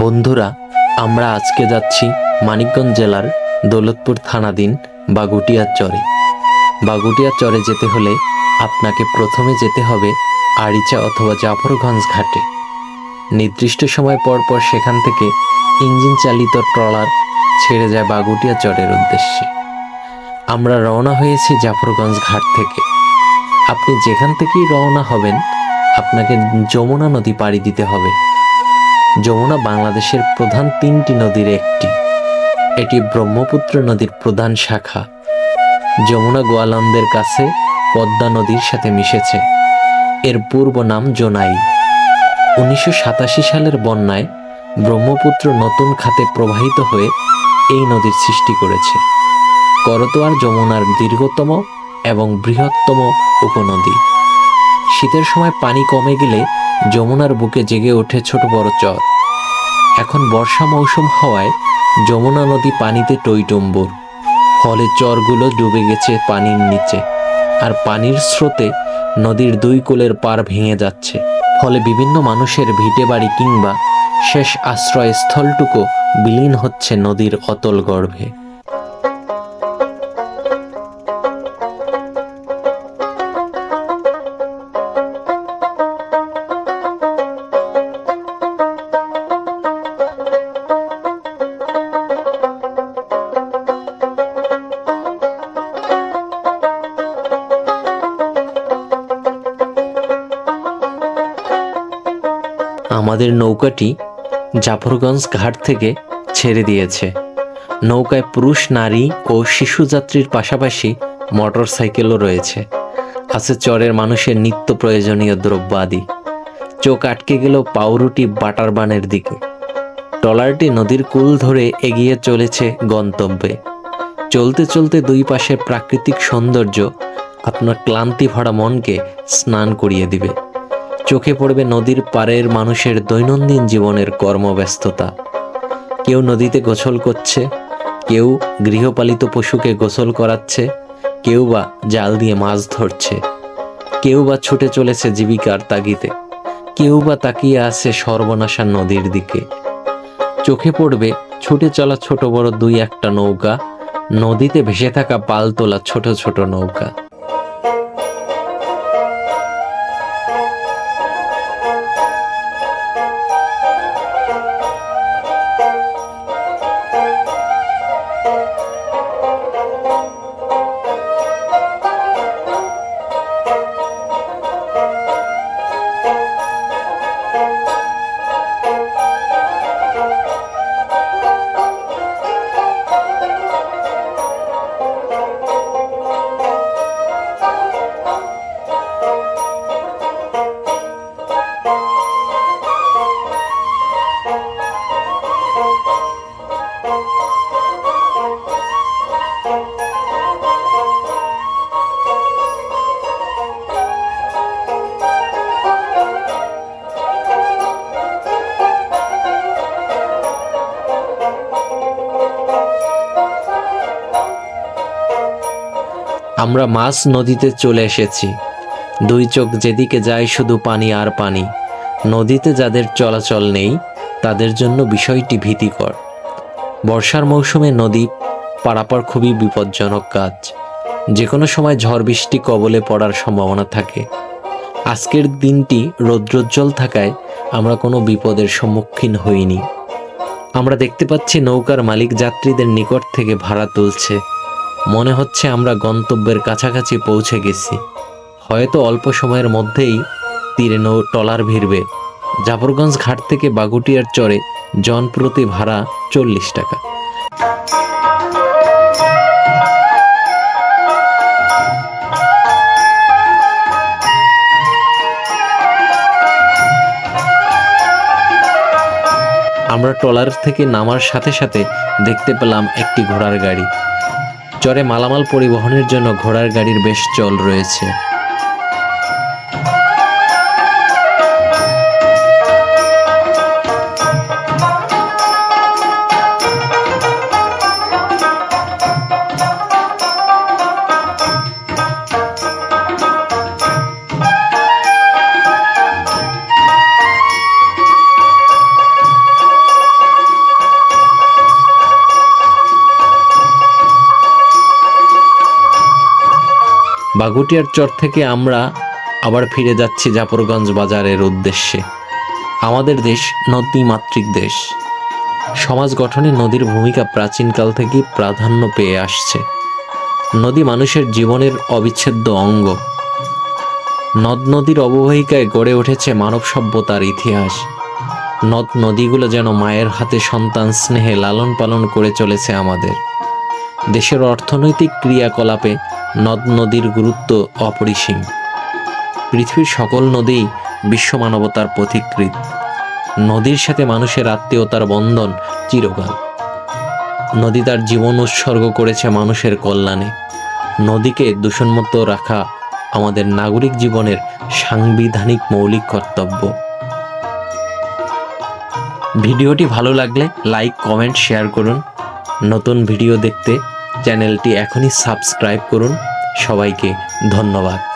বন্ধুরা, আমরা আজকে যাচ্ছি মানিকগঞ্জ জেলার দৌলতপুর থানাধীন বাগুটিয়ার চরে। বাগুটিয়ার চরে যেতে হলে আপনাকে প্রথমে যেতে হবে আড়িচা অথবা জাফরগঞ্জ ঘাটে। নির্দিষ্ট সময় পর পর সেখান থেকে ইঞ্জিন চালিত ট্রলার ছেড়ে যায় বাগুটিয়া চরের উদ্দেশ্যে। আমরা রওনা হয়েছি জাফরগঞ্জ ঘাট থেকে। আপনি যেখান থেকেই রওনা হবেন, আপনাকে যমুনা নদী পাড়ি দিতে হবে। যমুনা বাংলাদেশের প্রধান তিনটি নদীর একটি। এটি ব্রহ্মপুত্র নদীর প্রধান শাখা। যমুনা গোয়ালন্দের কাছে পদ্মা নদীর সাথে মিশেছে। এর পূর্ব নাম জোনাই। উনিশশো সাতাশি সালের বন্যায় ব্রহ্মপুত্র নতুন খাতে প্রবাহিত হয়ে এই নদীর সৃষ্টি করেছে। করতোয়ার যমুনার দীর্ঘতম এবং বৃহত্তম উপনদী। শীতের সময় পানি কমে গেলে যমুনার বুকে জেগে ওঠে ছোট বড় চর। এখন বর্ষা মৌসুম হওয়ায় যমুনা নদী পানিতে টইটম্বুর ফলে চরগুলো ডুবে গেছে পানির নিচে, আর পানির স্রোতে নদীর দুই কোলের পার ভেঙে যাচ্ছে। ফলে বিভিন্ন মানুষের ভিটে বাড়ি কিংবা শেষ আশ্রয়স্থলটুকু বিলীন হচ্ছে নদীর অতল গর্ভে। আমাদের নৌকাটি জাফরগঞ্জ ঘাট থেকে ছেড়ে দিয়েছে। নৌকায় পুরুষ, নারী ও শিশু যাত্রীর পাশাপাশি মোটর সাইকেলও রয়েছে। আছে চরের মানুষের নিত্য প্রয়োজনীয় দ্রব্য আদি। চোখ আটকে গেল পাউরুটি বাটার বানের দিকে। ট্রলারটি নদীর কুল ধরে এগিয়ে চলেছে গন্তব্যে। চলতে চলতে দুই পাশে প্রাকৃতিক সৌন্দর্য আপনার ক্লান্তি ভরা মনকে স্নান করিয়ে দিবে। চোখে পড়বে নদীর পাড়ের মানুষের দৈনন্দিন জীবনের কর্মব্যস্ততা। কেউ নদীতে গোসল করছে, কেউ গৃহপালিত পশুকে গোসল করাচ্ছে, কেউ বা জাল দিয়ে মাছ ধরছে, কেউ বা ছুটে চলেছে জীবিকার তাগিতে কেউ বা তাকিয়ে আছে সর্বনাশা নদীর দিকে। চোখে পড়বে ছুটে চলা ছোট বড় দুই একটা নৌকা, নদীতে ভেসে থাকা পাল তোলা ছোট ছোট নৌকা। আমরা মাছ নদীতে চলে এসেছি। দুই চোখ যেদিকে যায় শুধু পানি আর পানি। নদীতে যাদের চলাচল নেই, তাদের জন্য বিষয়টি ভীতিকর। বর্ষার মৌসুমে নদী পারাপার খুবই বিপজ্জনক কাজ। যে কোনো সময় ঝড় বৃষ্টি কবলে পড়ার সম্ভাবনা থাকে। আজকের দিনটি রৌদ্রোজ্জ্বল থাকায় আমরা কোনো বিপদের সম্মুখীন হইনি। আমরা দেখতে পাচ্ছি নৌকার মালিক যাত্রীদের নিকট থেকে ভাড়া তুলছে। মনে হচ্ছে আমরা গন্তব্যের কাছাকাছি পৌঁছে গেছি। হয়তো অল্প সময়ের মধ্যেই তীরে নৌ টলার ভিড়বে। জাফরগঞ্জ ঘাট থেকে বাগুটিয়ার চরে জনপ্রতি ভাড়া চল্লিশ টাকা। আমরা ট্রলার থেকে নামার সাথে সাথে দেখতে পেলাম একটি ঘোড়ার গাড়ি। চরে মালামাল পরিবহনের জন্য ঘোড়ার গাড়ির বেশ চল রয়েছে। বাগুটিয়ার চর থেকে আমরা আবার ফিরে যাচ্ছি জাফরগঞ্জ বাজারের উদ্দেশ্যে। আমাদের দেশ নদীমাতৃক দেশ। সমাজ গঠনে নদীর ভূমিকা প্রাচীনকাল থেকেই প্রাধান্য পেয়ে আসছে। নদী মানুষের জীবনের অবিচ্ছেদ্য অঙ্গ। নদ নদীর অববাহিকায় গড়ে উঠেছে মানব সভ্যতার ইতিহাস। নদ নদীগুলো যেন মায়ের হাতে সন্তান স্নেহে লালন পালন করে চলেছে আমাদের। দেশের অর্থনৈতিক ক্রিয়াকলাপে নদ নদীর গুরুত্ব অপরিসীম। পৃথিবীর সকল নদীই বিশ্ব মানবতার পথিকৃত নদীর সাথে মানুষের আত্মীয়তার বন্ধন চিরকাল। নদী তার জীবন উৎসর্গ করেছে মানুষের কল্যাণে। নদীকে দূষণমুক্ত রাখা আমাদের নাগরিক জীবনের সাংবিধানিক মৌলিক কর্তব্য। ভিডিওটি ভালো লাগলে লাইক, কমেন্ট, শেয়ার করুন। নতুন ভিডিও দেখতে চ্যানেলটি এখনই সাবস্ক্রাইব করুন। সবাইকে ধন্যবাদ।